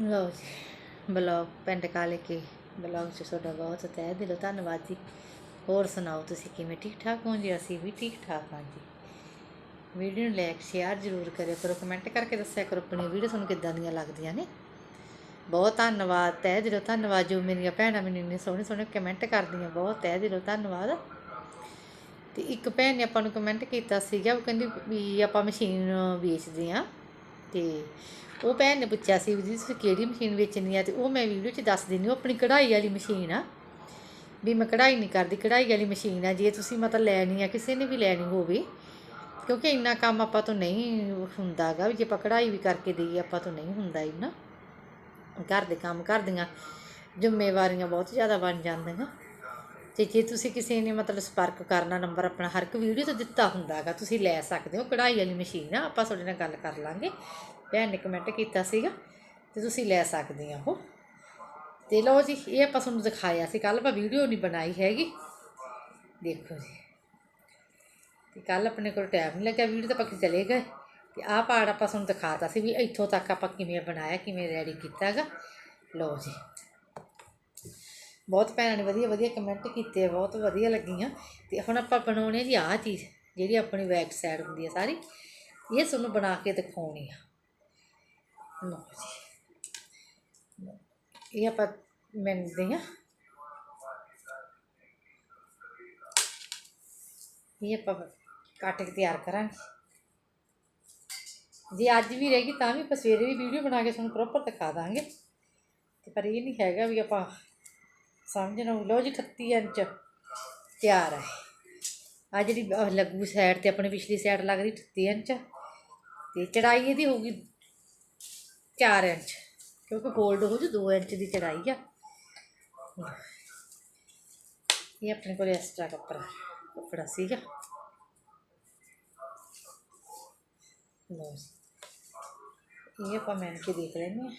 ਲਓ ਜੀ ਬਲੌਗ ਪਿੰਡ ਕਾਲੇ ਕੇ ਬਲੌਗ 'ਚ ਤੁਹਾਡਾ ਬਹੁਤ ਤਹਿ ਦਿਲੋਂ ਧੰਨਵਾਦ ਜੀ ਹੋਰ ਸੁਣਾਓ ਤੁਸੀਂ ਕਿਵੇਂ ਠੀਕ ਠਾਕ ਹੋ ਜੀ ਅਸੀਂ ਵੀ ਠੀਕ ਠਾਕ ਹਾਂ ਜੀ ਵੀਡੀਓ ਨੂੰ ਲਾਈਕ ਸ਼ੇਅਰ ਜ਼ਰੂਰ ਕਰਿਆ ਕਰੋ ਕਮੈਂਟ ਕਰਕੇ ਦੱਸਿਆ ਕਰੋ ਆਪਣੀ ਵੀਡੀਓ ਤੁਹਾਨੂੰ ਕਿੱਦਾਂ ਦੀਆਂ ਲੱਗਦੀਆਂ ਨੇ ਬਹੁਤ ਧੰਨਵਾਦ ਤਹਿ ਦਿਲੋਂ ਧੰਨਵਾਦ ਜੋ ਮੇਰੀਆਂ ਭੈਣਾਂ ਮੈਨੂੰ ਇੰਨੇ ਸੋਹਣੇ ਸੋਹਣੇ ਕਮੈਂਟ ਕਰਦੀਆਂ ਬਹੁਤ ਤਹਿ ਦਿਲੋਂ ਧੰਨਵਾਦ ਤੇ ਇੱਕ ਭੈਣ ਨੇ ਆਪਾਂ ਨੂੰ ਕਮੈਂਟ ਕੀਤਾ ਸੀਗਾ ਉਹ ਕਹਿੰਦੀ ਵੀ ਆਪਾਂ ਮਸ਼ੀਨ ਵੇਚਦੇ ਆ ਤੇ ਉਹ ਭੈਣ ਨੇ ਪੁੱਛਿਆ ਸੀ ਵੀ ਜੀ ਤੁਸੀਂ ਕਿਹੜੀ ਮਸ਼ੀਨ ਵੇਚਣੀ ਆ ਤੇ ਉਹ ਮੈਂ ਵੀਡੀਓ 'ਚ ਦੱਸ ਦਿੰਦੀ ਉਹ ਆਪਣੀ ਕਢਾਈ ਵਾਲੀ ਮਸ਼ੀਨ ਆ। ਵੀ ਮੈਂ ਕਢਾਈ ਨਹੀਂ ਕਰਦੀ, ਕਢਾਈ ਵਾਲੀ ਮਸ਼ੀਨ ਆ, ਜੇ ਤੁਸੀਂ ਮਤਲਬ ਲੈਣੀ ਆ, ਕਿਸੇ ਨੇ ਵੀ ਲੈਣੀ ਹੋਵੇ, ਕਿਉਂਕਿ ਇੰਨਾ ਕੰਮ ਆਪਾਂ ਤੋਂ ਨਹੀਂ ਹੁੰਦਾਗਾ ਵੀ ਜੇ ਆਪਾਂ ਕਢਾਈ ਵੀ ਕਰਕੇ ਦੇਈਏ, ਆਪਾਂ ਤੋਂ ਨਹੀਂ ਹੁੰਦਾ ਇੰਨਾ। ਘਰ ਦੇ ਕੰਮ ਕਰਦੀਆਂ, ਜ਼ਿੰਮੇਵਾਰੀਆਂ ਬਹੁਤ ਜ਼ਿਆਦਾ ਬਣ ਜਾਂਦੀਆਂ। ਤੇ ਜੇ ਤੁਸੀਂ ਕਿਸੇ ਨੇ ਮਤਲਬ ਸੰਪਰਕ ਕਰਨਾ ਨੰਬਰ ਆਪਣਾ ਹਰ ਇੱਕ ਵੀਡੀਓ ਤੇ ਦਿੱਤਾ ਹੁੰਦਾਗਾ ਤੁਸੀਂ ਲੈ ਸਕਦੇ ਹੋ। ਕਢਾਈ ਵਾਲੀ ਮਸ਼ੀਨ ਆ, ਆਪਾਂ ਤੁਹਾਡੇ ਨਾਲ ਗੱਲ ਕਰ ਲਾਂਗੇ। ਭੈਣ ਨੇ ਕਮੈਂਟ ਕੀਤਾ ਸੀਗਾ, ਤੇ ਤੁਸੀਂ ਲੈ ਸਕਦੇ ਆ ਉਹ। ਤੇ ਲਓ ਜੀ, ਇਹ ਆਪਾਂ ਤੁਹਾਨੂੰ ਦਿਖਾਇਆ ਸੀ ਕੱਲ ਆਪਾਂ ਵੀਡੀਓ ਨਹੀਂ ਬਣਾਈ ਹੈਗੀ। ਦੇਖੋ ਜੀ। ਤੇ ਕੱਲ ਆਪਣੇ ਕੋਲ ਟਾਈਮ ਨਹੀਂ ਲੱਗਿਆ, ਵੀਡੀਓ ਤਾਂ ਪੱਕੀ ਚਲੇ ਗਏ। ਤੇ ਆਹ ਪਾਰਟ ਆਪਾਂ ਤੁਹਾਨੂੰ ਦਿਖਾਤਾ ਸੀ ਵੀ ਇੱਥੋਂ ਤੱਕ ਆਪਾਂ ਕਿਵੇਂ ਬਣਾਇਆ, ਕਿਵੇਂ ਰੈਡੀ ਕੀਤਾਗਾ ਲਓ ਜੀ। ਬਹੁਤ ਭੈਣਾਂ ਨੇ ਵਧੀਆ ਵਧੀਆ ਕਮੈਂਟ ਕੀਤੇ ਬਹੁਤ ਵਧੀਆ ਲੱਗੀਆਂ। ਤੇ ਹੁਣ ਆਪਾਂ ਬਣਾਉਣੇ ਜੀ ਆਹ ਚੀਜ਼, ਜਿਹੜੀ ਆਪਣੀ ਬੈਕ ਸਾਈਡ ਹੁੰਦੀ ਹੈ ਸਾਰੀ। ਇਹ ਤੁਹਾਨੂੰ ਬਣਾ ਕੇ ਦਿਖਾਉਣੀ ਆ। ਲਓ ਜੀ। ਇਹ ਆਪਾਂ ਮਿਲਦੇ ਆ। ਇਹ ਆਪਾਂ ਕੱਟ ਕੇ ਤਿਆਰ ਕਰਾਂਗੇ। ਜੇ ਅੱਜ ਵੀ ਰਹੇਗੀ ਤਾਂ ਵੀ ਆਪਾਂ ਸਵੇਰੇ ਵੀ ਵੀਡੀਓ ਬਣਾ ਕੇ ਤੁਹਾਨੂੰ ਪ੍ਰੋਪਰ ਦਿਖਾ ਦਾਂਗੇ। ਤੇ ਪਰ ਇਹ ਨਹੀਂ ਹੈਗਾ ਵੀ ਆਪਾਂ ਸਮਝਣਾ ਲਓ ਜੀ 38 ਇੰਚ ਤਿਆਰ ਹੈ ਆ ਜਿਹੜੀ ਲੱਗੂ ਸਾਈਡ ਤੇ ਆਪਣੀ ਪਿਛਲੀ ਸਾਈਡ ਲੱਗਦੀ 38 ਇੰਚ ਤੇ ਚੜਾਈ ਇਹਦੀ ਹੋਊਗੀ 4 ਇੰਚ ਕਿਉਂਕਿ ਗੋਲਡ ਹੋ ਜੂ 2 ਇੰਚ ਦੀ ਚੜਾਈ ਆ। ਇਹ ਆਪਣੇ ਕੋਲ ਐਕਸਟਰਾ ਕੱਪੜਾ ਕੱਪੜਾ ਸੀਗਾ। ਲਓ ਇਹ ਆਪਾਂ ਮੈਨ ਕੇ ਦੇਖ ਲੈਂਦੇ ਹਾਂ।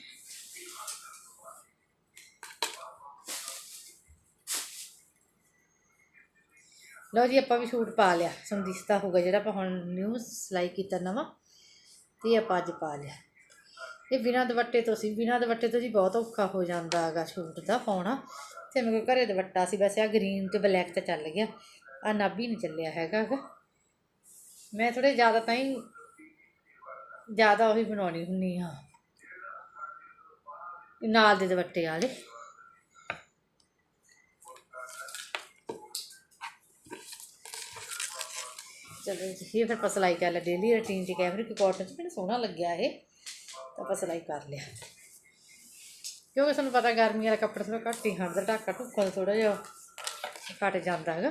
ਲਓ ਜੀ, ਆਪਾਂ ਵੀ ਸੂਟ ਪਾ ਲਿਆ। ਸੰਦੀਸ਼ਤਾ ਦਿਸਦਾ ਹੋਊਗਾ ਜਿਹੜਾ ਆਪਾਂ ਹੁਣ ਨਿਊ ਸਿਲਾਈ ਕੀਤਾ ਨਵਾਂ, ਤੇ ਇਹ ਆਪਾਂ ਅੱਜ ਪਾ ਲਿਆ। ਇਹ ਬਿਨਾਂ ਦੁਪੱਟੇ ਤੋਂ ਸੀ। ਬਿਨਾਂ ਦੁਪੱਟੇ ਤੋਂ ਜੀ ਬਹੁਤ ਔਖਾ ਹੋ ਜਾਂਦਾ ਹੈਗਾ ਸੂਟ ਦਾ ਪਾਉਣਾ। ਤੇ ਮੇਰੇ ਕੋਲ ਘਰੇ ਦੁਪੱਟਾ ਸੀ ਵੈਸੇ ਆ ਗ੍ਰੀਨ ਤੇ ਬਲੈਕ ਤਾਂ ਚੱਲ ਗਿਆ। ਆ ਨਾਭੀ ਨਹੀਂ ਚੱਲਿਆ ਹੈਗਾ ਗਾ। ਮੈਂ ਥੋੜੇ ਜ਼ਿਆਦਾ ਤਾਂ ਹੀ, ਜ਼ਿਆਦਾ ਉਹੀ ਬਣਾਉਣੀ ਹੁੰਨੀ ਆ। ਨਾਲ ਦੇ ਦੁਪੱਟੇ ਵਾਲੇ। ਚਲੋ ਜੀ, ਇਹ ਫਿਰ ਆਪਾਂ ਸਿਲਾਈ ਕਰ ਲਿਆ ਡੇਲੀ ਰੂਟੀਨ ਚ ਕੈਮਰਿਕ ਕਾਟਨ ਚ ਮੈਨੂੰ ਸੋਹਣਾ ਲੱਗਿਆ ਇਹ। ਤਾਂ ਆਪਾਂ ਸਿਲਾਈ ਕਰ ਲਿਆ। ਕਿਉਂਕਿ ਤੁਹਾਨੂੰ ਪਤਾ ਗਰਮੀ ਵਾਲਾ ਕੱਪੜਾ ਥੋੜਾ ਘੱਟ ਹੀ ਹੰਦਾ ਢਾਕਾ ਢੁੱਕਾ ਥੋੜਾ ਜਿਹਾ ਘਟ ਜਾਂਦਾ ਹੈਗਾ।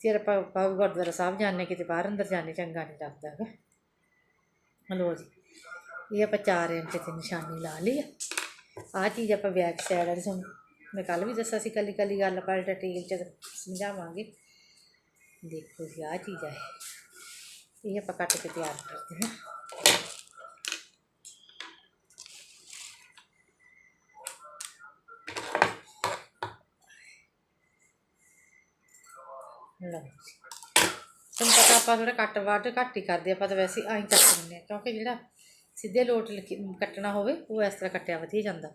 ਫਿਰ ਆਪਾਂ ਬਾਬੂ ਗੁਰਦੁਆਰਾ ਸਾਹਿਬ ਜਾਂਦੇ ਕਿਤੇ ਬਾਹਰ ਅੰਦਰ ਜਾਂਦੇ ਚੰਗਾ ਨਹੀਂ ਲੱਗਦਾ ਹੈਗਾ। ਹਲੋ ਜੀ, ਇਹ ਆਪਾਂ 4 ਇੰਚ ਤੇ ਨਿਸ਼ਾਨੀ ਲਾ ਲਈ ਆ। ਆਹ ਚੀਜ਼ ਆਪਾਂ ਬੈਕ ਸਾਈਡ ਵਾਲੀ, ਤੁਹਾਨੂੰ ਮੈਂ ਕੱਲ ਵੀ ਦੱਸਿਆ ਸੀ ਕੱਲੀ ਕੱਲੀ ਗੱਲ, ਆਪਾਂ ਡਿਟੇਲ ਚ ਸਮਝਾਵਾਂਗੇ। ਦੇਖੋ ਜੀ, ਆਹ ਚੀਜ਼ ਹੈ ਇਹ। ਆਪਾਂ ਕੱਟ ਕੇ ਤਿਆਰ ਕਰਦੇ ਹਾਂ। ਲਓ ਤੁਹਾਨੂੰ ਪਤਾ ਆਪਾਂ ਥੋੜਾ ਕੱਟ ਵਾਟ ਘੱਟ ਹੀ ਕਰਦੇ ਆਪਾਂ ਤਾਂ ਵੈਸੇ ਹੀ ਐਂ ਕੱਟ ਲੈਂਦੇ ਹਾਂ, ਕਿਉਂਕਿ ਜਿਹੜਾ ਸਿੱਧੇ ਲੋਟ ਲਕੀ- ਕੱਟਣਾ ਹੋਵੇ, ਉਹ ਇਸ ਤਰ੍ਹਾਂ ਕੱਟਿਆ ਵਧੀਆ ਜਾਂਦਾ।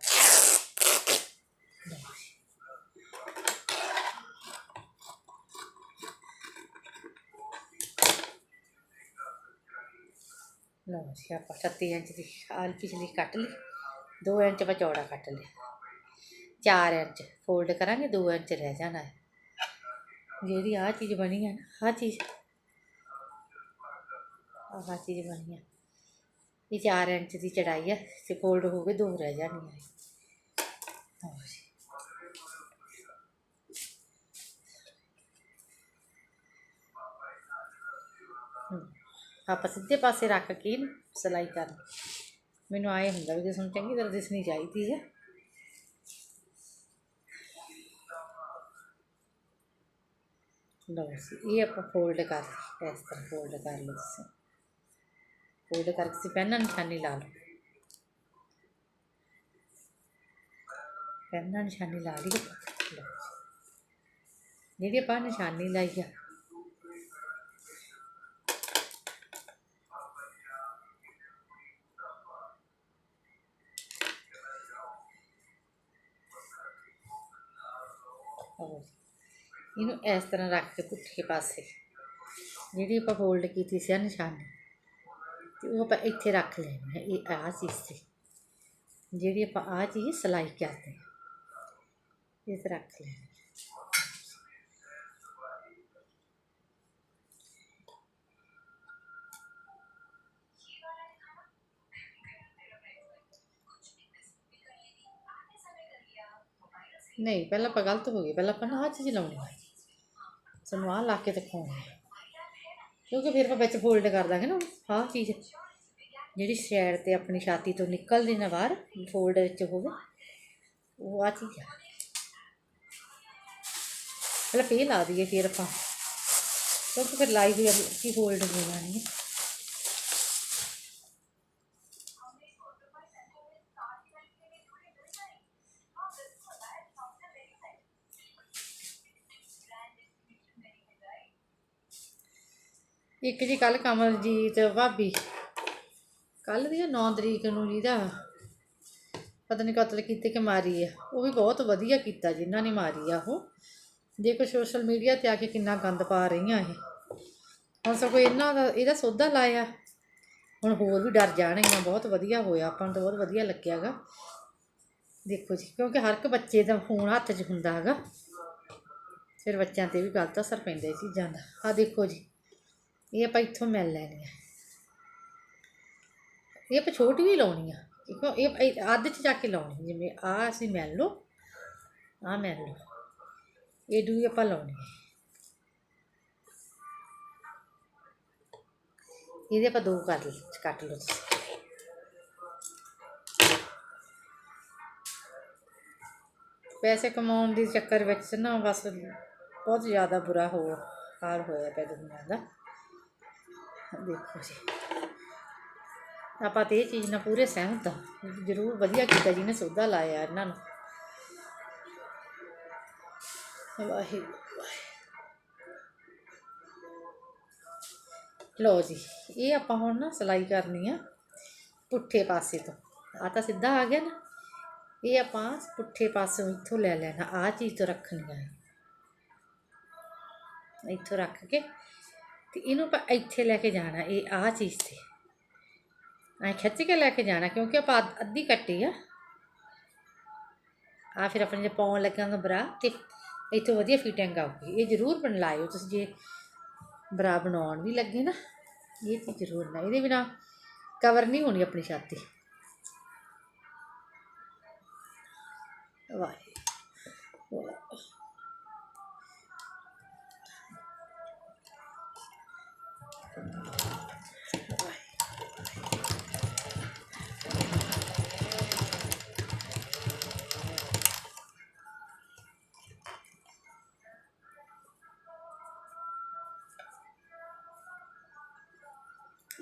ਲਓ ਜੀ, ਆਪਾਂ 36 ਇੰਚ ਦੀ ਆਲ ਪਿਛਲੀ ਕੱਟ ਲਈ 2 ਇੰਚ ਆਪਾਂ ਚੌੜਾ ਕੱਟ ਲਿਆ। 4 ਇੰਚ ਫੋਲਡ ਕਰਾਂਗੇ 2 ਇੰਚ ਰਹਿ ਜਾਣਾ ਹੈ। ਜਿਹੜੀ ਆਹ ਚੀਜ਼ ਬਣੀ ਹੈ ਨਾ, ਆਹ ਚੀਜ਼ ਆਹ ਚੀਜ਼ ਬਣੀ ਹੈ। ਇਹ 4 ਇੰਚ ਦੀ ਚੜਾਈ ਹੈ, ਤੇ ਫੋਲਡ ਹੋ ਕੇ ਦੋ ਰਹਿ ਜਾਣੀਆਂ ਹੈ ਲਓ ਜੀ। ਆਪਾਂ ਸਿੱਧੇ ਪਾਸੇ ਰੱਖ ਕੇ ਨਾ ਸਿਲਾਈ ਕਰ ਮੈਨੂੰ ਆਏ ਹੁੰਦਾ ਵੀ ਜੇ ਤੁਹਾਨੂੰ ਚੰਗੀ ਤਰ੍ਹਾਂ ਦਿਸਣੀ ਚਾਹੀਦੀ ਹੈ ਲਓ ਜੀ, ਇਹ ਆਪਾਂ ਫੋਲਡ ਕਰ, ਇਸ ਤਰ੍ਹਾਂ ਫੋਲਡ ਕਰ ਲਓ ਤੁਸੀਂ। ਫੋਲਡ ਕਰਕੇ ਤੁਸੀਂ ਪੈਨ ਨਿਸ਼ਾਨੀ ਲਾ ਲਓ। ਪੈਨ ਨਿਸ਼ਾਨੀ ਲਾ ਲਈ। ਜਿਹੜੀ ਆਪਾਂ ਨਿਸ਼ਾਨੀ ਲਾਈ ਆ ਲਓ ਜੀ। ਇਹਨੂੰ ਇਸ ਤਰ੍ਹਾਂ ਰੱਖ ਕੇ ਪੁੱਠੇ ਪਾਸੇ, ਜਿਹੜੀ ਆਪਾਂ ਫੋਲਡ ਕੀਤੀ ਸੀ ਆ ਨਿਸ਼ਾਨੀ, ਤੇ ਉਹ ਆਪਾਂ ਇੱਥੇ ਰੱਖ ਲੈਣੀ ਹੈ, ਇਹ ਆਹ ਚੀਜ਼ ਸੀ ਜਿਹੜੀ ਆਪਾਂ ਆਹ ਚੀਜ਼ ਸਲਾਈ ਕਰਦੇ ਹਾਂ, ਇਹ ਤੇ ਰੱਖ ਲੈਣੀ ਨਹੀਂ, ਪਹਿਲਾਂ ਆਪਾਂ ਗਲਤ ਹੋ ਗਏ, ਪਹਿਲਾਂ ਆਪਾਂ ਨਾ ਆਹ ਚੀਜ਼ ਲਾਉਣੀ ਹੈ। ਸਾਨੂੰ ਆਹ ਲਾ ਕੇ ਦਿਖਾਉਣੀ ਕਿਉਂਕਿ ਫਿਰ ਆਪਾਂ ਵਿੱਚ ਫੋਲਡ ਕਰ ਦਾਂਗੇ ਨਾ ਆਹ ਚੀਜ਼। ਜਿਹੜੀ ਸੈਰ ਤੇ ਆਪਣੀ ਛਾਤੀ ਤੋਂ ਨਿਕਲਦੀ ਨਾ ਬਾਹਰ ਫੋਲਡ ਵਿੱਚ ਹੋਵੇ, ਉਹ ਆ ਚੀਜ਼ ਆ। ਪਹਿਲਾਂ ਫੇਰ ਲਾ ਦਈਏ ਫਿਰ ਆਪਾਂ। ਕਿਉਂਕਿ ਫਿਰ ਲਾਈ ਹੋਈ ਕੀ ਫੋਲਡ ਹੋ ਜਾਣੀ ਹੈ ਇੱਕ ਜੀ ਕੱਲ ਕਮਲਜੀਤ ਭਾਬੀ। ਕੱਲ ਦੀ 9 ਤਰੀਕ ਨੂੰ ਜਿਹਦਾ ਪਤਾ ਨਹੀਂ ਕਤਲ ਕੀਤੇ ਕਿ ਮਾਰੀ ਆ। ਉਹ ਵੀ ਬਹੁਤ ਵਧੀਆ ਕੀਤਾ ਜਿਨ੍ਹਾਂ ਨੇ ਮਾਰੀ ਆ ਉਹ। ਦੇਖੋ ਸੋਸ਼ਲ ਮੀਡੀਆ ਤੇ ਆ ਕੇ ਕਿੰਨਾ ਗੰਦ ਪਾ ਰਹੀਆਂ ਇਹ। ਹੁਣ ਸਗੋਂ ਇਹਨਾਂ ਦਾ, ਇਹਦਾ ਸੌਦਾ ਲਾਇਆ। ਹੁਣ ਹੋਰ ਵੀ ਡਰ ਜਾਣਗੀਆਂ। ਬਹੁਤ ਵਧੀਆ ਹੋਇਆ। ਆਪਾਂ ਨੂੰ ਤਾਂ ਬਹੁਤ ਵਧੀਆ ਲੱਗਿਆਗਾ। ਦੇਖੋ ਜੀ, ਕਿਉਂਕਿ ਹਰ ਇੱਕ ਬੱਚੇ ਦਾ ਫੋਨ ਹੱਥ 'ਚ ਹੁੰਦਾ ਹੈਗਾ। ਫਿਰ ਬੱਚਿਆਂ ਤੇ ਵੀ ਗਲਤ ਅਸਰ ਪੈਂਦਾ ਇਹ ਚੀਜ਼ਾਂ ਦਾ। ਆ ਦੇਖੋ ਜੀ। ਇਹ ਆਪਾਂ ਇੱਥੋਂ ਮਿਲ ਲੈਣੀ ਆ। ਇਹ ਆਪਾਂ ਛੋਟੀ ਵੀ ਲਾਉਣੀ ਆ। ਦੇਖੋ, ਇਹ ਅੱਧ 'ਚ ਜਾ ਕੇ ਲਾਉਣੀ ਜਿਵੇਂ ਆ ਅਸੀਂ ਮਿਲ ਲਓ, ਆ ਮਿਲ ਲਓ। ਇਹ ਦੂਈ ਆਪਾਂ ਲਾਉਣੀ ਹੈ ਇਹਦੇ ਆਪਾਂ ਦੋ ਕਰ ਕੱਟ ਲਓ ਤੁਸੀਂ। ਪੈਸੇ ਕਮਾਉਣ ਦੇ ਚੱਕਰ ਵਿੱਚ ਨਾ ਬਸ ਬਹੁਤ ਜ਼ਿਆਦਾ ਬੁਰਾ ਹੋ, ਹਾਲ ਹੋਇਆ ਪਿਆ ਦੁਨੀਆ ਦਾ। ਦੇਖੋ ਜੀ। ਆਪਾਂ ਤੇ ਇਹ ਚੀਜ਼ ਨਾਲ ਪੂਰੇ ਸਹਿਮਤ ਹਾਂ। ਜ਼ਰੂਰ ਵਧੀਆ ਕੀਤਾ ਜਿਹਨੇ ਸੌਦਾ ਲਾਇਆ ਇਹਨਾਂ ਨੂੰ। ਵਾਹਿਗੁਰੂ ਲਓ ਜੀ, ਇਹ ਆਪਾਂ ਹੁਣ ਨਾ ਸਿਲਾਈ ਕਰਨੀ ਆ ਪੁੱਠੇ ਪਾਸੇ ਤੋਂ। ਆ ਤਾਂ ਸਿੱਧਾ ਆ ਗਿਆ ਨਾ। ਇਹ ਆਪਾਂ ਪੁੱਠੇ ਪਾਸੋਂ ਇੱਥੋਂ ਲੈ ਲੈਣਾ। ਆ ਚੀਜ਼ ਤੋਂ ਰੱਖਣੀ ਆ। ਇੱਥੋਂ ਰੱਖ ਕੇ ਤੇ ਇਹਨੂੰ ਆਪਾਂ ਇੱਥੇ ਲੈ ਕੇ ਜਾਣਾ, ਇਹ ਆਹ ਚੀਜ਼ ਤੇ। ਐ ਖਿੱਚ ਕੇ ਲੈ ਕੇ ਜਾਣਾ, ਕਿਉਂਕਿ ਆਪਾਂ ਅੱਧ- ਅੱਧੀ ਕੱਟੀ ਆ। ਆ ਫਿਰ ਆਪਣੇ ਜੇ ਪਾਉਣ ਲੱਗਾਂਗਾ ਬਰਾ, ਤੇ ਇੱਥੋਂ ਵਧੀਆ ਫਿਟਿੰਗ ਆਊਗੀ। ਇਹ ਜ਼ਰੂਰ ਬਣ ਲਾਇਓ, ਤੁਸੀਂ ਜੇ ਬਰਾ ਬਣਾਉਣ ਵੀ ਲੱਗੇ ਨਾ, ਇਹ ਚੀਜ਼ ਜ਼ਰੂਰ ਨਾ ਇਹਦੇ ਬਿਨਾ ਕਵਰ ਨਹੀਂ ਹੋਣੀ ਆਪਣੀ ਛਾਤੀ। ਵਾਹ।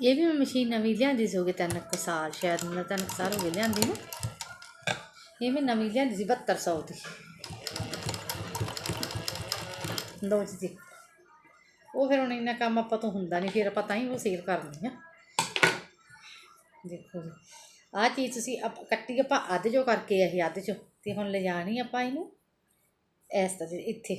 ਇਹ ਵੀ ਮੈਂ ਮਸ਼ੀਨ ਨਵੀਂ ਲਿਆਂਦੀ ਸੀ ਹੋ ਗਏ ਤਿੰਨ ਕੁ ਸਾਲ ਸ਼ਾਇਦ ਮੈਨੂੰ ਤਿੰਨ ਕੁ ਸਾਲ ਹੋ ਗਏ ਲਿਆਂਦੀ ਨੂੰ। ਇਹ ਮੈਂ ਨਵੀਂ ਲਿਆਂਦੀ ਸੀ 7200 ਦੀ। ਲੋ ਜੀ ਉਹ ਫਿਰ ਹੁਣ ਇੰਨਾ ਕੰਮ ਆਪਾਂ ਤੋਂ ਹੁੰਦਾ ਨਹੀਂ, ਫਿਰ ਆਪਾਂ ਤਾਂ ਹੀ ਉਹ ਸੇਲ ਕਰਨੀ ਆ। ਦੇਖੋ ਜੀ, ਆਹ ਚੀਜ਼ ਤੁਸੀਂ ਆਪ ਕੱਟੀ, ਆਪਾਂ ਅੱਧ ਜੋ ਕਰਕੇ ਇਹ ਅੱਧ ਚੋਂ, ਤੇ ਹੁਣ ਲੈ ਜਾਣੀ ਆਪਾਂ ਇਹਨੂੰ, ਇਸ ਤਰ੍ਹਾਂ ਇੱਥੇ।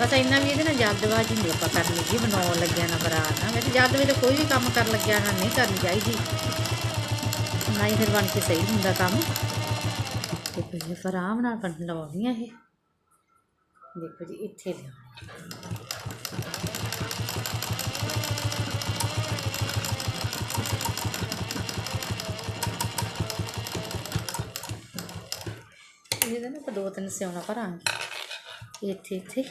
ਬਸ ਇੰਨਾ ਵੀ ਇਹਦੇ ਨਾਲ ਜਲਦਬਾਜ਼ੀ ਨਹੀਂ ਆਪਾਂ ਕਰਨੀ ਜੀ ਬਣਾਉਣ ਲੱਗਿਆ ਨਾ ਬਰਾਤ ਨਾ। ਵੈਸੇ ਜਲਦ ਵੇਲੇ ਕੋਈ ਵੀ ਕੰਮ ਕਰਨ ਲੱਗਿਆ ਨਾ, ਨਹੀਂ ਕਰਨੀ ਚਾਹੀਦੀ। ਨਾ ਹੀ ਫਿਰ ਬਣ ਕੇ ਸਹੀ ਹੁੰਦਾ ਕੰਮ। ਤੇ ਫਿਰ ਫਿਰ ਨਾਲ ਬਣ ਲਵਾਉਣੀ ਆ ਇਹ। ਦੇਖੋ ਜੀ, ਇੱਥੇ ਲਿਆਉਣੀ। ਇਹਦੇ ਨਾ ਆਪਾਂ ਦੋ ਤਿੰਨ ਸਿਉਣਾ ਭਰਾਂਗੇ। ਇੱਥੇ ਇੱਥੇ।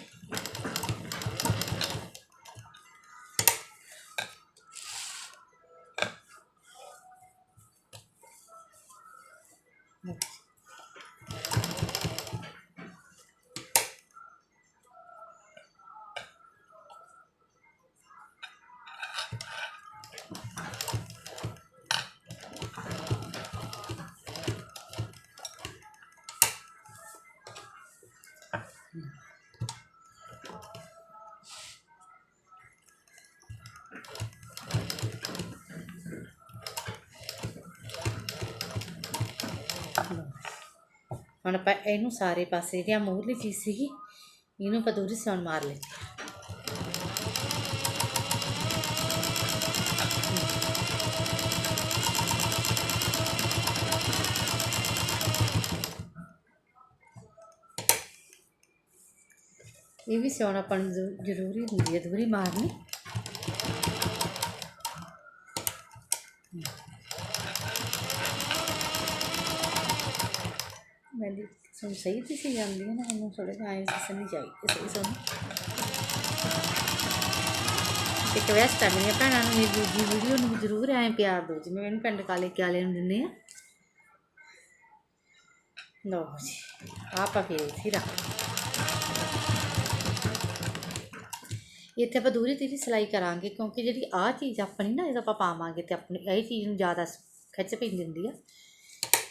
ਲਓ। ਹੁਣ ਆਪਾਂ ਇਹਨੂੰ ਸਾਰੇ ਪਾਸੇ ਜਿਹੜੀ ਆ ਮੂਹਰਲੀ ਚੀਜ਼ ਸੀਗੀ, ਇਹਨੂੰ ਆਪਾਂ ਦੂਰੀ ਸਿਉਣ ਮਾਰ ਲੈਂਦੇ ਇਹ ਵੀ ਸਿਉਣਾ ਆਪਾਂ ਨੂੰ ਜ਼ਰੂਰੀ ਹੁੰਦੀ ਹੈ, ਦੂਰੀ ਮਾਰਨੀ ਮੈਂਦੀ ਸੁਣ ਸਹੀ ਤੇ ਸੀ ਜਾਂਦੀ ਹੈ ਨਾ ਮੈਨੂੰ ਥੋੜਾ ਜਿਹਾ ਆਏ ਦਿਸਣੀ ਚਾਹੀਦੀ ਸਹੀ ਸੁਣ ਇੱਕ ਵੈਸਟ ਆ ਮੇਰੀਆਂ ਭੈਣਾਂ ਨੂੰ ਮੇਰੀ ਦੂਜੀ ਵੀਡੀਓ ਨੂੰ ਜ਼ਰੂਰ ਐਂ ਪਿਆਰ ਦਿਓ ਜਿਵੇਂ ਮੈਨੂੰ ਪਿੰਡ ਕਾਲੇ ਕਿਆਲੇ ਨੂੰ ਦਿੰਦੇ ਆ ਲਓ ਜੀ ਆਪਾਂ ਫਿਰ ਇੱਥੇ ਰੱਖ ਇੱਥੇ ਆਪਾਂ ਦੂਰੀ ਤੀਰੀ ਸਿਲਾਈ ਕਰਾਂਗੇ ਕਿਉਂਕਿ ਜਿਹੜੀ ਆਹ ਚੀਜ਼ ਆਪਣੀ ਨਾ ਇਹਦਾ ਆਪਾਂ ਪਾਵਾਂਗੇ ਤੇ ਆਪਣੀ ਇਹ ਚੀਜ਼ ਨੂੰ ਜ਼ਿਆਦਾ ਖਿੱਚ ਪੈਂਦੀ ਹੁੰਦੀ ਆ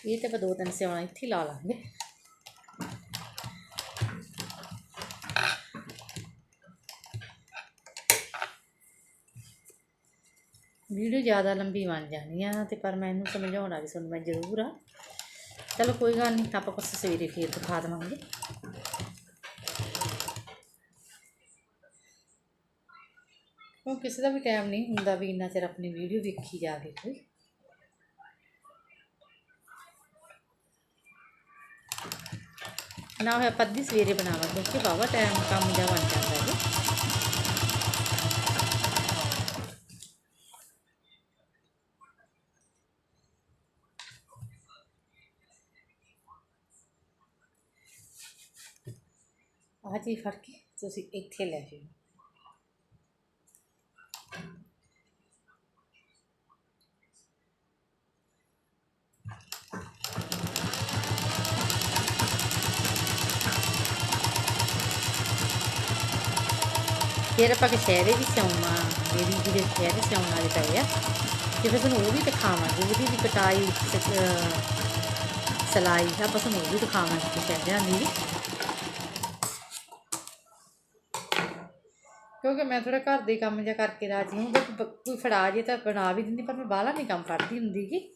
ਇਹ ਤੇ ਆਪਾਂ ਦੋ ਤਿੰਨ ਸਿਆਣਾ ਇੱਥੇ ਹੀ ਲਾ ਲਾਂਗੇ ਵੀਡੀਓ ਜ਼ਿਆਦਾ ਲੰਬੀ ਬਣ ਜਾਣੀ ਆ ਤੇ ਪਰ ਮੈਨੂੰ ਸਮਝਾਉਣਾ ਵੀ ਤੁਹਾਨੂੰ ਮੈਂ ਜ਼ਰੂਰ ਆ। ਚਲੋ ਕੋਈ ਗੱਲ ਨਹੀਂ, ਆਪਾਂ ਕੁਛ ਸਵੇਰੇ ਫੇਰ ਦਿਖਾ ਦੇਵਾਂਗੇ। ਕਿਉਂ ਕਿਸੇ ਦਾ ਵੀ ਟਾਈਮ ਨਹੀਂ ਹੁੰਦਾ ਵੀ ਇੰਨਾ ਚਿਰ ਆਪਣੀ ਵੀਡੀਓ ਵੇਖੀ ਜਾਵੇ ਕੋਈ। ਨਾ ਹੋਇਆ ਪੱਦੀ ਸਵੇਰੇ ਬਣਾਵਾਂਗੇ, ਕਿਉਂਕਿ ਬਾਵਾ ਟਾਈਮ ਕੰਮ ਜਾ ਬਣ ਜਾਂਦਾ ਹੈ ਆਹ ਫੜ ਕੇ, ਤੁਸੀਂ ਇੱਥੇ ਲੈ ਜਾਓ ਫਿਰ ਆਪਾਂ ਕਸ਼ਹਿਰੇ ਵੀ ਸਿਉਣਾ ਮੇਰੀ ਜਿਹੜੇ ਕਸ਼ਹਿਰੇ ਸਿਉਣ ਵਾਲੇ ਪਏ ਆ। ਤੇ ਫਿਰ ਤੁਹਾਨੂੰ ਉਹ ਵੀ ਦਿਖਾਵਾਂਗੇ, ਉਹਦੀ ਵੀ ਕਟਾਈ ਸ- ਸਿਲਾਈ, ਆਪਾਂ ਤੁਹਾਨੂੰ ਉਹ ਵੀ ਦਿਖਾਵਾਂਗੇ ਕਸ਼ਹਿਰਿਆਂ ਦੀ ਕਿਉਂਕਿ ਮੈਂ ਥੋੜਾ ਘਰ ਦੇ ਕੰਮ ਜਿਹਾ ਕਰਕੇ ਰਾਜੀ ਹਾਂ ਬਟ ਕੋਈ ਫੜਾ ਜੇ ਤਾਂ ਬਣਾ ਵੀ ਦਿੰਦੀ, ਪਰ ਮੈਂ ਬਾਹਲਾ ਨਹੀਂ ਕੰਮ ਕਰਦੀ ਹੁੰਦੀ ਗੀ।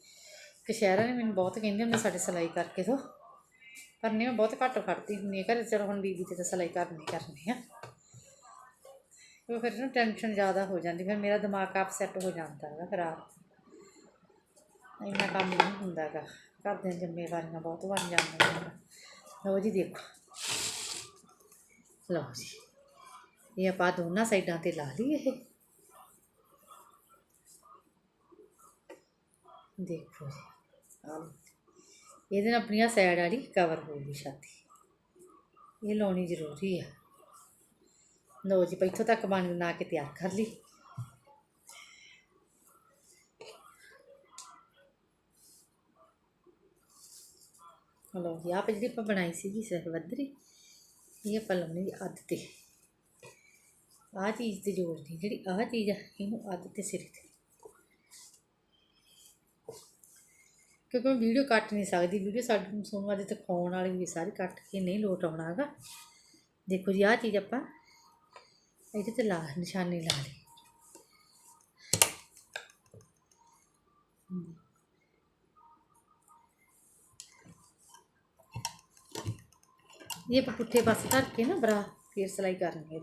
ਸ਼ਹਿਰਾਂ ਨੇ ਮੈਨੂੰ ਬਹੁਤ ਕਹਿੰਦੇ ਹੁੰਦੇ ਸਾਡੇ ਸਿਲਾਈ ਕਰਕੇ ਦੋ। ਪਰ ਨਹੀਂ, ਮੈਂ ਬਹੁਤ ਘੱਟ ਫੜਦੀ ਹੁੰਦੀ ਹਾਂ। ਘਰੇ ਚਲੋ ਹੁਣ ਬੀਬੀ ਤੇ ਤਾਂ ਸਿਲਾਈ ਕਰਨੀ ਕਰਨੀ ਆ। ਉਹ ਫਿਰ ਨਾ ਟੈਨਸ਼ਨ ਜ਼ਿਆਦਾ ਹੋ ਜਾਂਦੀ, ਫਿਰ ਮੇਰਾ ਦਿਮਾਗ ਅਪਸੈਟ ਹੋ ਜਾਂਦਾ ਹੈਗਾ ਖਰਾਬ। ਇੰਨਾ ਕੰਮ ਨਹੀਂ ਹੁੰਦਾ ਗਾ ਘਰ ਦੀਆਂ ਜ਼ਿੰਮੇਵਾਰੀਆਂ ਬਹੁਤ ਬਣ ਜਾਂਦੀਆਂ ਨੇ। ਲਓ ਜੀ ਦੇਖੋ। ਲਓ ਜੀ। ਇਹ ਆਪਾਂ ਦੋਨਾਂ ਸਾਈਡਾਂ ਤੇ ਲਾ ਲਈ ਇਹ। ਦੇਖੋ ਜੀ। ਇਹਦੇ ਨਾਲ ਆਪਣੀਆਂ ਸਾਈਡ ਵਾਲੀ ਕਵਰ ਹੋ ਗਈ ਛਾਤੀ। ਇਹ ਲਾਉਣੀ ਜ਼ਰੂਰੀ ਆ। ਲਓ ਜੀ ਇੱਥੋਂ ਤੱਕ ਬਣ ਬਣਾ ਕੇ ਤਿਆਰ ਕਰ ਲਈ। ਲਓ ਜੀ ਆਪ ਜਿਹੜੀ ਆਪਾਂ ਬਣਾਈ ਸੀਗੀ ਸਰਵੱਧਰੀ ਇਹ ਆਪਾਂ ਲਾਉਣੀ ਜੀ ਅੱਧ ਤੇ। ਆਹ ਚੀਜ਼ ਤੇ ਜੋੜਨੀ ਜਿਹੜੀ ਆਹ ਚੀਜ਼ ਆ, ਇਹਨੂੰ ਅੱਧ ਤੇ ਸਿਰ ਤੇ। ਕਿਉਂਕਿ ਮੈਂ ਵੀਡੀਓ ਕੱਟ ਨਹੀਂ ਸਕਦੀ, ਵੀਡੀਓ ਸਾਡੇ ਨੂੰ ਸੋਨੂੰ ਅੱਜ ਦਿਖਾਉਣ ਵਾਲੀ ਵੀ ਸਾਰੀ ਕੱਟ ਕੇ ਨਹੀਂ ਲੋਟ ਆਉਣਾ ਹੈਗਾ। ਦੇਖੋ ਜੀ, ਆਹ ਚੀਜ਼ ਆਪਾਂ ਇਹਦੇ ਤੇ ਲਾ, ਨਿਸ਼ਾਨੀ ਲਾ ਲਈ ਇਹ ਆਪਾਂ ਪੁੱਠੇ ਪਾਸੇ ਧਰ ਕੇ ਨਾ ਬਰਾ ਫੇਰ ਸਿਲਾਈ ਕਰਨੀ ਹੈ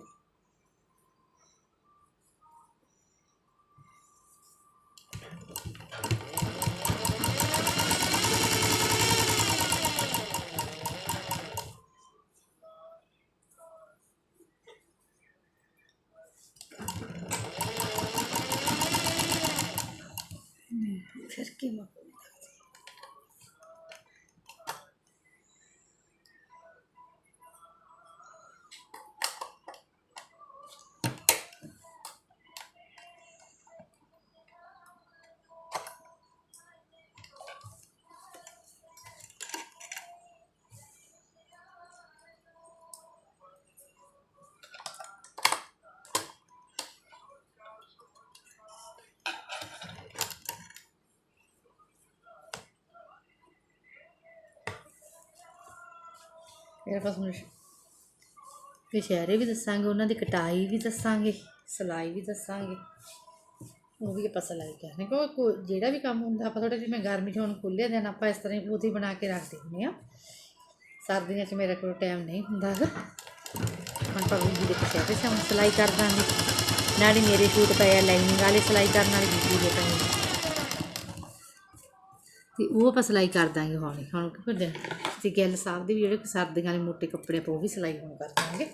ਫਿਰ ਆਪਾਂ ਤੁਹਾਨੂੰ ਦੁਸ਼ਹਿਰੇ ਵੀ ਦੱਸਾਂਗੇ, ਉਹਨਾਂ ਦੀ ਕਟਾਈ ਵੀ ਦੱਸਾਂਗੇ, ਸਿਲਾਈ ਵੀ ਦੱਸਾਂਗੇ। ਉਹ ਵੀ ਆਪਾਂ ਸਿਲਾਈ ਕਰਨੀ ਕਿਉਂਕਿ ਕੋ- ਜਿਹੜਾ ਵੀ ਕੰਮ ਹੁੰਦਾ, ਆਪਾਂ ਥੋੜਾ ਜਿਹਾ ਗਰਮੀ 'ਚ ਹੁਣ ਖੁੱਲੇ ਦਿਨ, ਆਪਾਂ ਇਸ ਤਰ੍ਹਾਂ ਹੀ ਉਹਦੀ ਬਣਾ ਕੇ ਰੱਖ ਦਿੰਦੇ ਆ ਸਰਦੀਆਂ 'ਚ ਮੇਰੇ ਕੋਲ ਟਾਈਮ ਨਹੀਂ ਹੁੰਦਾ ਹੈਗਾ। ਹੁਣ ਆਪਾਂ ਜੀ ਦੇ ਕਿਸੇ ਤੇ ਸਾਨੂੰ ਸਿਲਾਈ ਕਰ ਦਾਂਗੇ। ਨਾਲੇ ਮੇਰੇ ਸੂਟ ਪਏ ਆ ਲਾਈਨਿੰਗ ਵਾਲੇ ਸਿਲਾਈ ਕਰਨ ਵਾਲੇ ਬੀਬੀ ਦੇ ਪਏ ਆ। ਤੇ ਉਹ ਆਪਾਂ ਸਿਲਾਈ ਕਰ ਦਾਂਗੇ ਹੌਲੀ ਹੁਣ ਕਿਉਂਕਿ ਅਸੀਂ ਗਿੱਲ ਸਾਹਿਬ ਦੇ ਵੀ ਜਿਹੜੇ ਸਰਦੀਆਂ ਵਾਲੇ ਮੋਟੇ ਕੱਪੜੇ ਆਪਾਂ ਉਹ ਵੀ ਸਿਲਾਈ ਹੁਣ ਕਰ ਦਾਂਗੇ।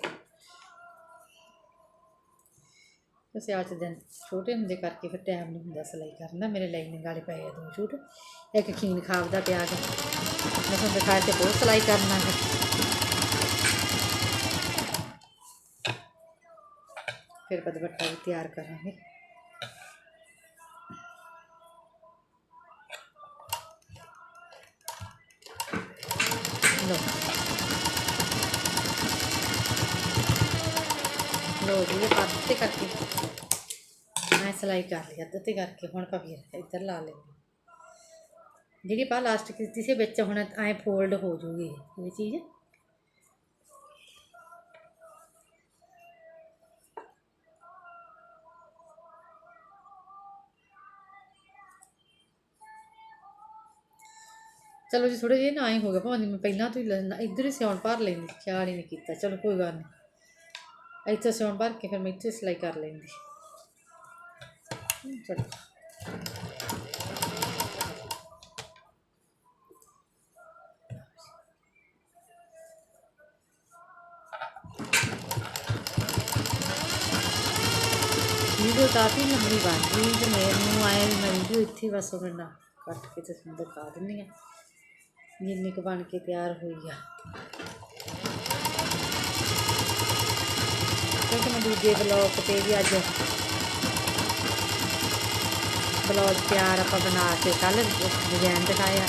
ਵੈਸੇ ਅੱਜ ਦਿਨ ਛੋਟੇ ਹੁੰਦੇ ਕਰਕੇ ਫਿਰ ਟਾਈਮ ਨਹੀਂ ਹੁੰਦਾ ਸਿਲਾਈ ਕਰਨ ਦਾ, ਮੇਰੇ ਲਾਈਨਿੰਗ ਵਾਲੇ ਪਏ ਆ ਦੋ ਸੂਟ। ਇੱਕ ਖੀਨ ਖਾਬ ਦਾ ਪਿਆ ਹੈ ਮੈਂ ਤੁਹਾਨੂੰ ਦਿਖਾ ਕੇ ਬਹੁਤ ਸਿਲਾਈ ਕਰਨਾ ਹੈ ਫਿਰ ਬਦ ਵੀ ਤਿਆਰ ਕਰਾਂਗੇ ਲੋ ਲੋ ਜੀ ਇਹ ਪੱਤ ਤੇ ਕਰਕੇ। ਮੈਂ ਸਿਲਾਈ ਕਰ ਲਈ ਅੱਧ ਤੇ ਕਰਕੇ, ਹੁਣ ਆਪਾਂ ਫਿਰ ਇੱਧਰ ਲਾ ਲੈਂਦੇ। ਜਿਹੜੀ ਆਪਾਂ ਲਾਸਟ ਕੀਤੀ ਸੀ, ਵਿੱਚ ਹੁਣ ਐ ਫੋਲਡ ਹੋ ਜੂਗੀ ਇਹ ਚੀਜ਼। ਚਲੋ ਜੀ ਥੋੜੇ ਜਿਹੇ ਨਾ ਹੀ ਹੋ ਗਿਆ ਭਾਵੇਂ ਮੈਂ ਪਹਿਲਾਂ ਤੋਂ ਹੀ ਇੱਧਰ ਹੀ ਸਿਉਣ ਭਰ ਲੈਂਦੀ, ਖਿਆਲ ਹੀ ਨਹੀਂ ਕੀਤਾ। ਚਲੋ, ਕੋਈ ਗੱਲ ਨਹੀਂ ਇੱਥੇ ਸਿਉਣ ਭਰ ਕੇ ਫਿਰ ਮੈਂ ਇੱਥੇ ਸਿਲਾਈ ਕਰ ਲੈਂਦੀ ਚਲੋ ਵੀਡੀਓ ਕਾਫੀ ਲੰਬੀ ਬਣ ਗਈ ਤੇ ਮੈਨੂੰ ਆਇਆ ਵੀ ਮੈਂ ਵੀਡੀਓ ਇੱਥੇ ਬਸ ਉਹ ਨਾ ਕੱਟ ਕੇ ਤੇ ਤੁਹਾਨੂੰ ਦਿਖਾ ਦਿੰਦੀ ਆ ਜਿੰਨੀ ਕੁ ਬਣ ਕੇ ਤਿਆਰ ਹੋਈ ਆ ਕਿਉਂਕਿ ਦੂਜੇ ਬਲੌਗ ਤੇ ਵੀ ਅੱਜ ਬਲੌਗ ਤਿਆਰ ਆਪਾਂ ਬਣਾ ਕੇ ਕੱਲ ਡਿਜ਼ਾਈਨ ਦਿਖਾਇਆ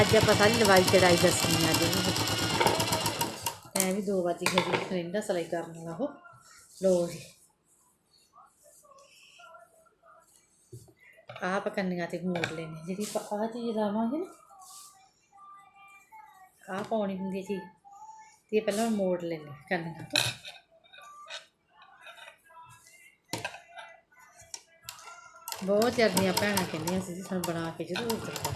ਅੱਜ ਆਪਾਂ ਸਾਰੀ ਲਵਾਈ ਚੜਾਈ ਦੱਸਣੀ ਆ ਜੀ ਐ ਵੀ 2 ਵਜੇ ਖੜੀ ਫਰਿੰਡਾ ਸਿਲਾਈ ਕਰਨ ਵਾਲਾ ਉਹ। ਲੋ ਜੀ। ਆਪ ਕੰਨੀਆਂ ਤੇ ਮੋੜ ਲੈਣੇ ਜਿਹੜੀ ਆਹ ਚੀਜ਼ ਲਾਵਾਂਗੇ ਨਾ, ਆਹ ਪਾਉਣੀ ਹੁੰਦੀ ਸੀ ਤੇ ਪਹਿਲਾਂ ਮੋੜ ਲੈਣੇ ਕੰਨੀਆਂ ਤੋਂ। ਬਹੁਤ ਚਿਰ ਦੀਆਂ ਭੈਣਾਂ ਕਹਿੰਦੀਆਂ ਸੀ ਜੀ ਸਾਨੂੰ ਬਣਾ ਕੇ ਜ਼ਰੂਰ ਦਿਖਾ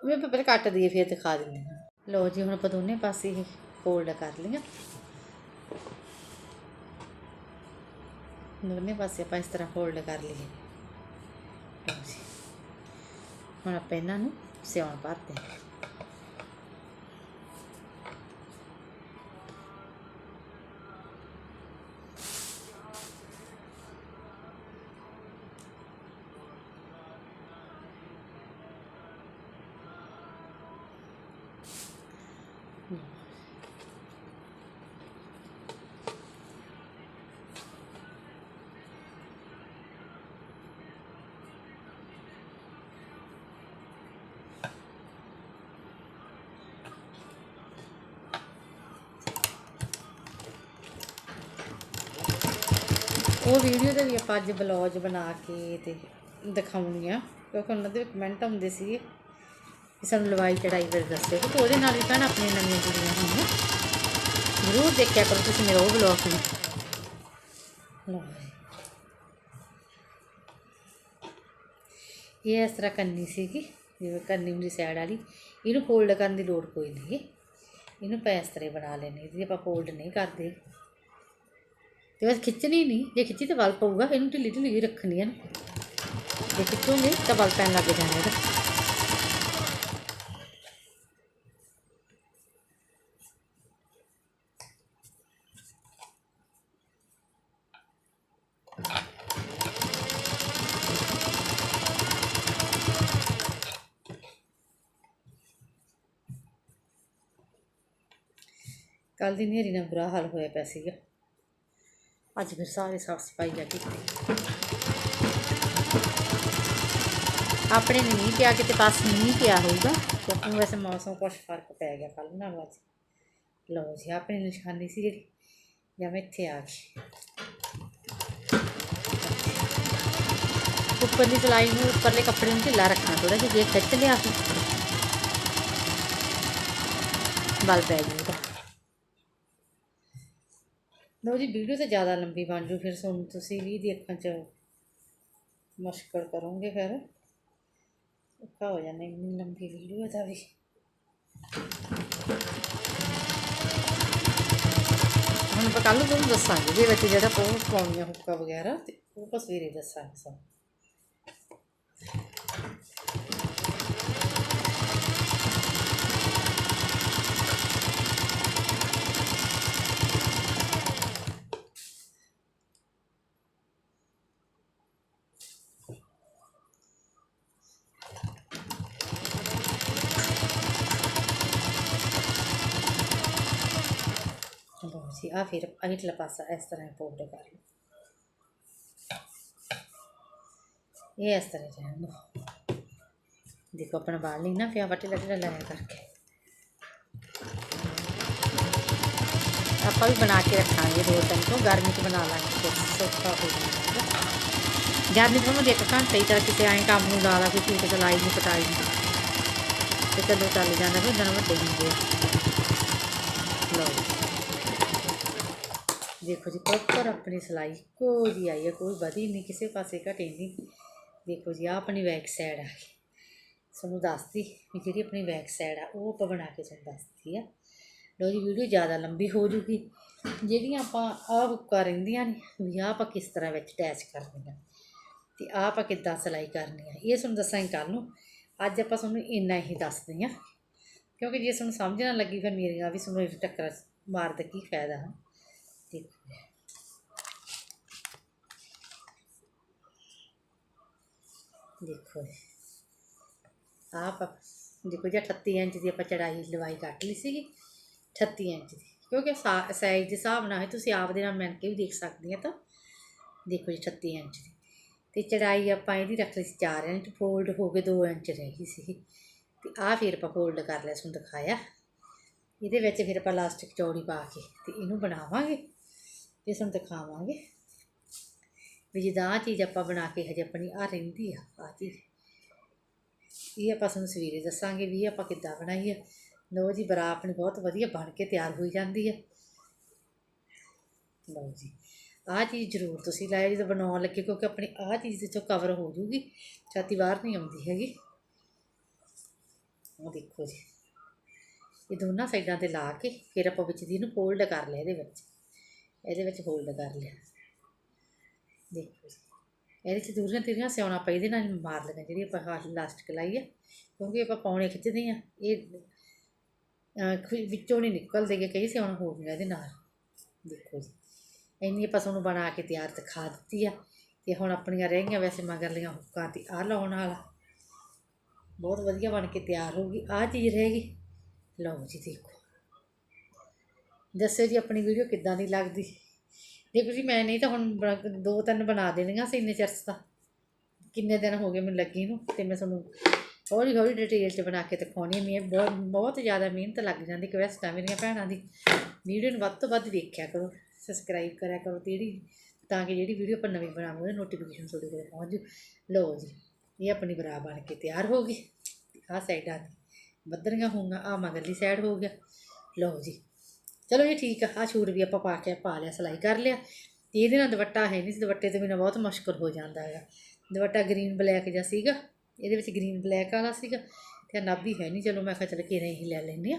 ਮੈਂ ਆਪਾਂ ਪਹਿਲਾਂ ਕੱਟ ਦਈਏ, ਫਿਰ ਦਿਖਾ ਦਿੰਦੀ ਹਾਂ। ਲਓ ਜੀ, ਹੁਣ ਆਪਾਂ ਦੋਨੇ ਪਾਸੇ ਹੀ ਫੋਲਡ ਕਰ ਲਈਆਂ। ਦੋਨੇ ਪਾਸੇ ਆਪਾਂ ਇਸ ਤਰ੍ਹਾਂ ਫੋਲਡ ਕਰ ਲਈਏ। ਲਓ ਜੀ ਹੁਣ ਆਪਾਂ ਇਹਨਾਂ ਨੂੰ ਸਿਉਣ ਉਹ ਵੀਡੀਓ ਦੇ ਵੀ ਆਪਾਂ ਅੱਜ ਬਲੌਜ ਬਣਾ ਕੇ ਤੇ ਦਿਖਾਉਣੀ ਆ, ਕਿਉਂਕਿ ਉਹਨਾਂ ਦੇ ਕਮੈਂਟ ਆਉਂਦੇ ਸੀਗੇ ਕਿ ਸਾਨੂੰ ਲਵਾਈ ਚੜਾਈ ਬਾਰੇ ਦੱਸਿਓ ਤੇ ਉਹਦੇ ਨਾਲ ਵੀ ਭੈਣ ਆਪਣੀਆਂ ਨਵੀਆਂ ਜੁੜੀਆਂ ਹੋਈਆਂ ਜ਼ਰੂਰ ਦੇਖਿਆ ਕਰੋ ਤੁਸੀਂ ਮੇਰਾ ਉਹ ਬਲੌਗ ਵੀ। ਇਹ ਇਸ ਤਰ੍ਹਾਂ ਕਰਨੀ ਸੀਗੀ, ਜਿਵੇਂ ਕਰਨੀ ਹੁੰਦੀ ਸਾਈਡ ਵਾਲੀ। ਇਹਨੂੰ ਫੋਲਡ ਕਰਨ ਦੀ ਲੋੜ ਕੋਈ ਨਹੀਂ। ਇਹਨੂੰ ਪੈ ਇਸ ਤਰ੍ਹਾਂ ਹੀ ਬਣਾ ਲੈਣੀ ਇਹਦੀ ਆਪਾਂ ਫੋਲਡ ਨਹੀਂ ਕਰਦੇ। ਤੇ ਬਸ ਖਿੱਚਣੀ ਨਹੀਂ। ਜੇ ਖਿੱਚੀ ਤਾਂ ਵਲ ਪਊਗਾ, ਇਹਨੂੰ ਢਿੱਲੀ ਢਿੱਲੀ ਹੀ ਰੱਖਣੀ ਹੈ ਨਾ। ਜੇ ਖਿੱਚੋਗੇ ਤਾਂ ਵਲ ਪੈਣ ਲੱਗ ਜਾਣਾ ਇਹਦਾ। ਕੱਲ ਦੀ ਨੇਰੀ ਨਾਲ ਬੁਰਾ ਹਾਲ ਹੋਇਆ ਪਿਆ ਸੀਗਾ। ਅੱਜ ਫਿਰ ਸਾਰੇ ਸਾਫ਼ ਸਫ਼ਾਈ ਕੀਤੀ ਆਪਣੇ ਨੇ ਨਹੀਂ ਪਿਆ ਕਿਤੇ ਪਾਸ ਨਹੀਂ ਪਿਆ ਹੋਊਗਾ। ਕਿਉਂਕਿ ਵੈਸੇ ਮੌਸਮ ਕੁਛ ਫ਼ਰਕ ਪੈ ਗਿਆ ਕੱਲ ਨਾਲੋਂ ਅੱਜ। ਲਓ ਜੀ, ਆਪਣੇ ਨਿਸ਼ਾਨੀ ਸੀ ਜਿਹੜੀ ਜਾਂ ਮੈਂ ਇੱਥੇ ਆ ਗਈ। ਉੱਪਰਲੀ ਸਲਾਈ ਨੂੰ ਉੱਪਰਲੇ ਕੱਪੜੇ ਨੂੰ ਢਿੱਲਾ ਰੱਖਣਾ ਥੋੜਾ ਜਿਹਾ, ਜੇ ਖਿੱਚ ਲਿਆ ਸੀ। ਬਲ ਪੈ ਜੂਗਾ ਲਓ ਜੀ, ਵੀਡੀਓ ਤਾਂ ਜ਼ਿਆਦਾ ਲੰਬੀ ਬਣ ਜੂ, ਫਿਰ ਸੁਣ ਤੁਸੀਂ ਵੀ ਦੇਖਣ ਚ ਮੁਸ਼ਕਲ ਕਰੋਗੇ ਫਿਰ। ਔਖਾ ਹੋ ਜਾਂਦਾ, ਇੰਨੀ ਲੰਬੀ ਵੀਡੀਓ ਦਾ ਵੀ। ਹੁਣ ਆਪਾਂ ਕੱਲ੍ਹ ਨੂੰ ਤੁਹਾਨੂੰ ਦੱਸਾਂਗੇ ਵੀ ਵਿੱਚ ਜਿਹੜਾ ਪੋ ਪਾਉਣੀਆਂ ਹੁੱਕਾ ਵਗੈਰਾ, ਤੇ ਉਹ ਆਪਾਂ ਸਵੇਰੇ ਦੱਸਾਂਗੇ ਸਾਨੂੰ ਲਓ ਜੀ ਆ ਫਿਰ ਅਗਲਾ ਪਾਸਾ ਇਸ ਤਰ੍ਹਾਂ ਫੋਲਡ ਕਰ ਲਓ। ਇਹ ਇਸ ਤਰ੍ਹਾਂ ਰਹਿਣ ਦਿਓ ਦੇਖੋ, ਆਪਣਾ ਬਾਲ ਨਹੀਂ ਨਾ ਪਿਆ, ਵਟੇ ਲੱਗੇ ਲਾਇਆ ਕਰਕੇ। ਆਪਾਂ ਵੀ ਬਣਾ ਕੇ ਰੱਖਾਂਗੇ ਦੋ ਤਿੰਨ ਤੋਂ, ਗਰਮੀ 'ਚ ਬਣਾ ਲਾਂਗੇ ਫਿਰ, ਸੌਖਾ ਹੋ ਜਾਏਗਾ ਗਰਮੀ 'ਚ ਮੈਂ ਇੱਕ ਘੰਟੇ ਹੀ ਤਾਂ ਕਿਤੇ ਐਂ ਕੰਮ ਨੂੰ ਲਾ ਲਾ ਕੇ ਸੂਟ ਸਿਲਾਈ ਨਹੀਂ ਪਟਾਈ ਨਹੀਂ ਤੇ ਚਲੋ, ਚੱਲ ਜਾਂਦਾ, ਫਿਰ ਦਿਨ ਵੱਡੇ ਹੁੰਦੇ ਆ ਲਓ ਜੀ। ਦੇਖੋ ਜੀ ਪ੍ਰੋਪਰ ਆਪਣੀ ਸਿਲਾਈ ਕੋਈ ਵੀ ਆਈ ਹੈ, ਕੋਈ ਵਧੀ ਨਹੀਂ, ਕਿਸੇ ਪਾਸੇ ਘਟੀ ਨਹੀਂ। ਦੇਖੋ ਜੀ, ਆਹ ਆਪਣੀ ਬੈਕ ਸਾਈਡ ਆ ਗਈ। ਤੁਹਾਨੂੰ ਦੱਸਦੀ ਵੀ ਜਿਹੜੀ ਆਪਣੀ ਬੈਕ ਸਾਈਡ ਆ, ਉਹ ਆਪਾਂ ਬਣਾ ਕੇ ਤੁਹਾਨੂੰ ਦੱਸਦੀ ਆ। ਲੋ ਜੀ, ਵੀਡੀਓ ਜ਼ਿਆਦਾ ਲੰਬੀ ਹੋ ਜੂਗੀ। ਜਿਹੜੀਆਂ ਆਪਾਂ ਆਹ ਹੁੱਕਾ ਰਹਿੰਦੀਆਂ ਨੇ, ਵੀ ਆਹ ਆਪਾਂ ਕਿਸ ਤਰ੍ਹਾਂ ਵਿੱਚ ਅਟੈਚ ਕਰਨੀਆਂ, ਤੇ ਆਹ ਆਪਾਂ ਕਿੱਦਾਂ ਸਿਲਾਈ ਕਰਨੀ ਆ, ਇਹ ਤੁਹਾਨੂੰ ਦੱਸਾਂਗੇ ਕੱਲ੍ਹ ਨੂੰ। ਅੱਜ ਆਪਾਂ ਤੁਹਾਨੂੰ ਇੰਨਾ ਹੀ ਦੱਸਦੇ ਆ। ਕਿਉਂਕਿ ਜੇ ਤੁਹਾਨੂੰ ਸਮਝ ਨਾ ਲੱਗੀ, ਫਿਰ ਮੇਰੀਆਂ ਵੀ ਤੁਹਾਨੂੰ ਟੱਕਰ ਮਾਰ ਦੇ ਕੀ ਫਾਇਦਾ। ਹੈ ਦੇਖੋ ਦੇਖੋ ਆਪ ਦੇਖੋ ਜੀ 38 ਇੰਚ ਦੀ ਆਪਾਂ ਚੜਾਈ ਲਵਾਈ ਕੱਟ ਲਈ ਸੀਗੀ 38 ਇੰਚ ਦੀ ਕਿਉਂਕਿ ਸਾਈਜ਼ ਦੇ ਹਿਸਾਬ ਨਾਲ ਤੁਸੀਂ ਆਪ ਦੇ ਨਾਲ ਮਿਣ ਕੇ ਵੀ ਦੇਖ ਸਕਦੇ ਆ ਤਾਂ ਦੇਖੋ ਜੀ 38 ਇੰਚ ਦੀ ਤੇ ਚੜਾਈ ਆਪਾਂ ਇਹਦੀ ਰੱਖ ਲਈ ਸੀ 4 ਇੰਚ ਫੋਲਡ ਹੋ ਕੇ 2 ਇੰਚ ਰਹਿ ਗਈ ਸੀ ਤੇ ਆਹ ਫਿਰ ਆਪਾਂ ਫੋਲਡ ਕਰ ਲਿਆ ਤੁਹਾਨੂੰ ਦਿਖਾਇਆ ਇਹਦੇ ਵਿੱਚ ਫਿਰ ਆਪਾਂ ਲਾਸਟਿਕ ਚੌੜੀ ਪਾ ਕੇ ਤੇ ਇਹਨੂੰ ਬਣਾਵਾਂਗੇ ਤੇ ਤੁਹਾਨੂੰ ਦਿਖਾਵਾਂਗੇ ਵੀ ਜਿੱਦਾਂ ਆਹ ਚੀਜ਼ ਆਪਾਂ ਬਣਾ ਕੇ ਹਜੇ ਆਪਣੀ ਆ ਰਹਿੰਦੀ ਆ ਆ ਚੀਜ਼। ਇਹ ਆਪਾਂ ਤੁਹਾਨੂੰ ਸਵੇਰੇ ਦੱਸਾਂਗੇ ਵੀ ਇਹ ਆਪਾਂ ਕਿੱਦਾਂ ਬਣਾਈ ਹੈ ਲਓ ਜੀ ਬਰਾ ਆਪਣੀ ਬਹੁਤ ਵਧੀਆ ਬਣ ਕੇ ਤਿਆਰ ਹੋਈ ਜਾਂਦੀ ਆ। ਲਓ ਜੀ, ਆਹ ਚੀਜ਼ ਜ਼ਰੂਰ ਤੁਸੀਂ ਲਾਇਆ ਜਦੋਂ ਬਣਾਉਣ ਲੱਗੇ, ਕਿਉਂਕਿ ਆਪਣੀ ਆਹ ਚੀਜ਼ ਦੇ ਚੋਂ ਕਵਰ ਹੋ ਜੂਗੀ, ਛਾਤੀ ਬਾਹਰ ਨਹੀਂ ਆਉਂਦੀ ਹੈਗੀ। ਉਹ ਦੇਖੋ ਜੀ, ਇਹ ਦੋਨਾਂ ਸਾਈਡਾਂ ਤੇ ਲਾ ਕੇ ਫਿਰ ਆਪਾਂ ਵਿੱਚ ਦੀ ਇਹਨੂੰ ਫੋਲਡ ਕਰ ਲਿਆ ਇਹਦੇ ਵਿੱਚ। ਇਹਦੇ ਵਿੱਚ ਹੋਲਡ ਕਰ ਲਿਆ। ਦੇਖੋ ਜੀ। ਇਹਦੇ ਚ ਦੂਰੀਆਂ ਤੀਰੀਆਂ ਸਿਉਣਾ ਪਈ ਇਹਦੇ ਨਾਲ ਮਾਰ ਲੈਣਾ ਜਿਹੜੀ ਆਪਾਂ ਹਾਲ ਲਾਸਟਿਕ ਲਾਈ ਹੈ ਕਿਉਂਕਿ ਆਪਾਂ ਪੌਣੇ ਖਿੱਚਦੇ ਆ ਇਹ ਅਹ, ਵਿੱਚੋਂ ਨਹੀਂ ਨਿਕਲਦੇ ਗੇ ਕਈ ਸਿਉਣਾ ਹੋ ਗਿਆ ਇਹਦੇ ਨਾਲ। ਦੇਖੋ ਜੀ। ਇੰਨੀ ਆਪਾਂ ਤੁਹਾਨੂੰ ਬਣਾ ਕੇ ਤਿਆਰ ਦਿਖਾ ਦਿੱਤੀ ਆ ਤੇ ਹੁਣ ਆਪਣੀਆਂ ਰਹਿ ਗਈਆਂ ਵੈਸੇ ਮਗਰਲੀਆਂ ਹੁੱਕਾਂ ਤੇ ਆਹ ਲਾਉਣ ਵਾਲਾ। ਬਹੁਤ ਵਧੀਆ ਬਣ ਕੇ ਤਿਆਰ ਹੋ ਗਈ। ਆਹ ਚੀਜ਼ ਰਹਿ ਗਈ। ਲਓ ਜੀ ਦੇਖੋ। ਦੱਸਿਓ ਜੀ ਆਪਣੀ ਵੀਡੀਓ ਕਿੱਦਾਂ ਦੀ ਲੱਗਦੀ। ਦੇਖੋ ਜੀ, ਮੈਂ ਨਹੀਂ ਤਾਂ ਹੁਣ ਬਣਾ- ਦੋ ਤਿੰਨ ਬਣਾ ਦੇਣੀਆਂ ਸੀ ਇੰਨੇ ਚਿਰ ਤਾਂ। ਕਿੰਨੇ ਦਿਨ ਹੋ ਗਏ ਮੈਨੂੰ ਲੱਗੀ ਨੂੰ ਤੇ ਮੈਂ ਤੁਹਾਨੂੰ ਹੌਲੀ ਹੌਲੀ ਡਿਟੇਲ 'ਚ ਬਣਾ ਕੇ ਦਿਖਾਉਣੀ ਮੈਂ ਬਹੁਤ ਬਹੁਤ ਜ਼ਿਆਦਾ ਮਿਹਨਤ ਲੱਗ ਜਾਂਦੀ ਰਿਕਵੈਸਟ ਆ ਮੇਰੀਆਂ ਭੈਣਾਂ ਦੀ। ਵੀਡੀਓ ਨੂੰ ਵੱਧ ਤੋਂ ਵੱਧ ਵੇਖਿਆ ਕਰੋ ਸਬਸਕ੍ਰਾਈਬ ਕਰਿਆ ਕਰੋ ਤੇ ਜਿਹੜੀ, ਤਾਂ ਕਿ ਜਿਹੜੀ ਵੀਡੀਓ ਆਪਾਂ ਨਵੀਂ ਬਣਾਵਾਂਗੇ, ਉਹਦੀ ਨੋਟੀਫਿਕੇਸ਼ਨ ਤੁਹਾਡੇ ਕੋਲ ਪਹੁੰਚ ਜੂ। ਲਓ ਜੀ, ਇਹ ਆਪਣੀ ਬਰਾ ਬਣ ਕੇ ਤਿਆਰ ਹੋ ਗਈ। ਆਹ ਸਾਈਡਾਂ ਦੀ ਬੱਦਰੀਆਂ ਹੋਊਗਾ ਆ ਮਗਰਲੀ ਸਾਈਡ ਹੋ ਗਿਆ। ਲਓ ਜੀ ਚਲੋ ਜੀ ਠੀਕ ਆ ਆ ਛੂਟ ਵੀ ਆਪਾਂ ਪਾ ਕੇ ਪਾ ਲਿਆ, ਸਿਲਾਈ ਕਰ ਲਿਆ। ਤੇ ਇਹਦੇ ਨਾਲ ਦੁਪੱਟਾ ਹੈ ਨਹੀਂ ਸੀ, ਦੁਪੱਟੇ ਤੋਂ ਬਿਨਾਂ ਬਹੁਤ ਮੁਸ਼ਕਲ ਹੋ ਜਾਂਦਾ ਹੈਗਾ। ਦੁਪੱਟਾ ਗ੍ਰੀਨ ਬਲੈਕ ਜਿਹਾ ਸੀਗਾ, ਇਹਦੇ ਵਿੱਚ ਗ੍ਰੀਨ ਬਲੈਕ ਵਾਲਾ ਸੀਗਾ, ਤੇ ਨਾਭੀ ਹੈ ਨਹੀਂ ਚਲੋ ਮੈਂ ਕਿਹਾ ਚਲ ਕੇ ਹੀ ਲੈ ਲੈਂਦੇ ਆ।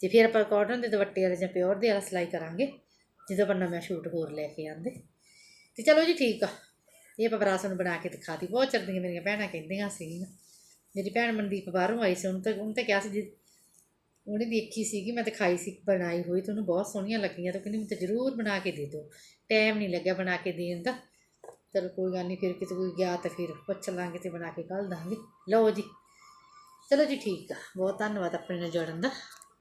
ਤੇ ਫਿਰ ਆਪਾਂ ਕਾਟਨ ਦੇ ਦੁਪੱਟੇ ਵਾਲੇ ਜਾਂ ਪਿਓਰ ਦੇ ਵਾਲਾ ਸਿਲਾਈ ਕਰਾਂਗੇ, ਜਦੋਂ ਆਪਾਂ ਨਵਾਂ ਸ਼ੂਟ ਹੋਰ ਲੈ ਕੇ ਆਂਦੇ। ਤੇ ਚਲੋ ਜੀ ਠੀਕ ਆ, ਇਹ ਆਪਾਂ ਬਰਾਸ ਨੂੰ ਬਣਾ ਕੇ ਦਿਖਾਤੀ ਬਹੁਤ ਚਰਦੀਆਂ ਮੇਰੀਆਂ ਭੈਣਾਂ ਕਹਿੰਦੀਆਂ ਸੀਗੀਆਂ। ਮੇਰੀ ਭੈਣ ਮਨਦੀਪ ਬਾਹਰੋਂ ਆਈ ਸੀ, ਉਹਨੂੰ ਤਾਂ ਉਹਨੂੰ ਤਾਂ ਕਿਹਾ ਸੀ ਜੀ ਉਹਨੇ ਦੇਖੀ ਸੀਗੀ, ਮੈਂ ਦਿਖਾਈ ਸੀ, ਬਣਾਈ ਹੋਈ ਤੇ ਉਹਨੂੰ ਬਹੁਤ ਸੋਹਣੀਆਂ ਲੱਗੀਆਂ ਤਾਂ ਕਹਿੰਦੀ ਮੈਨੂੰ ਤਾਂ ਜ਼ਰੂਰ ਬਣਾ ਕੇ ਦੇ ਦਿਓ। ਟਾਈਮ ਨਹੀਂ ਲੱਗਿਆ ਬਣਾ ਕੇ ਦੇਣ ਦਾ। ਚਲੋ ਕੋਈ ਗੱਲ ਨਹੀਂ, ਫਿਰ ਕਿਤੇ ਕੋਈ ਗਿਆ ਤਾਂ ਫਿਰ ਪੁੱਛ ਲਾਂਗੇ ਤੇ ਬਣਾ ਕੇ ਕੱਲ ਦਾਂਗੇ। ਲਓ ਜੀ। ਚਲੋ ਜੀ ਠੀਕ ਆ, ਬਹੁਤ ਧੰਨਵਾਦ ਆਪਣੇ ਨਾਲ ਜੁੜਨ ਦਾ।